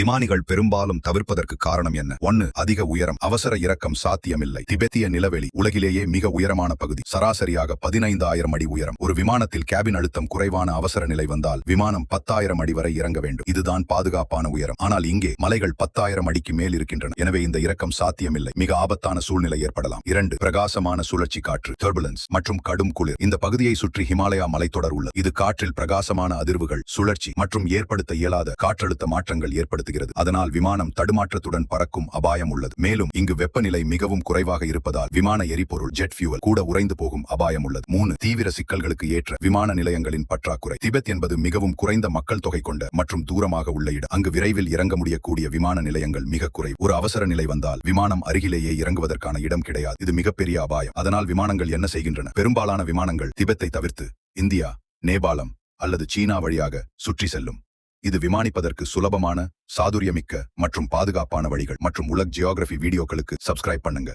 விமானிகள் பெரும்பாலும் தவிர்ப்பதற்கு காரணம் என்ன? ஒன்னு அதிக உயரம். அவசர இறக்கம் சாத்தியமில்லை. திபெத்திய நிலவெளி உலகிலேயே மிக உயரமான பகுதி. சராசரியாக பதினைந்து ஆயிரம் அடி உயரம். ஒரு விமானத்தில் கேபின் அழுத்தம் குறைவான அவசர நிலை வந்தால் விமானம் பத்தாயிரம் அடி வரை இறங்க வேண்டும். இதுதான் பாதுகாப்பான உயரம். ஆனால் இங்கே மலைகள் பத்தாயிரம் அடிக்கு மேல் இருக்கின்றன. எனவே இந்த இறக்கம் சாத்தியமில்லை. மிக ஆபத்தான சூழ்நிலை ஏற்படலாம். இரண்டு பிரகாசமான சுழற்சி காற்று டர்புலன்ஸ் மற்றும் கடும் குளிர். இந்த பகுதியை சுற்றி ஹிமாலயா மலைத்தொடர் உள்ளது. இது காற்றில் பிரகாசமான அதிர்வுகள் சுழற்சி மற்றும் ஏற்படுத்த இயலாத காற்றழுத்த மாற்றங்கள் ஏற்படுத்துகிறது. அதனால் விமானம் தடுமாற்றத்துடன் பறக்கும் அபாயம் உள்ளது. மேலும் இங்கு வெப்பநிலை மிகவும் குறைவாக இருப்பதால் விமான எரிபொருள் ஜெட் ஃபியூவல் கூட உறைந்து போகும் அபாயம் உள்ளது. மூணு தீவிர சிக்கல்களுக்கு ஏற்ற விமான நிலையங்களின் பற்றாக்குறை. திபெத் என்பது மிகவும் குறைந்த மக்கள் தொகை கொண்ட மற்றும் தூரமாக உள்ள இடம். அங்கு விரைவில் இறங்க முடியக்கூடிய விமான நிலையங்கள் மிக குறை. ஒரு அவசர நிலை வந்தால் விமானம் அருகிலேயே இறங்குவதற்கான இடம் கிடையாது. இது மிகப்பெரிய அபாயம். அதனால் விமானங்கள் என்ன செய்கின்றன? பெரும்பாலான விமானங்கள் திபெத்தை தவிர்த்து இந்தியா நேபாளம் அல்லது சீனா வழியாக சுற்றி செல்லும். இது விமானிப்பதற்கு சுலபமான சாதுரியமிக்க மற்றும் பாதுகாப்பான வழிகள் மற்றும் உலக் ஜியோகிராஃபி வீடியோக்களுக்கு சப்ஸ்கிரைப் பண்ணுங்க.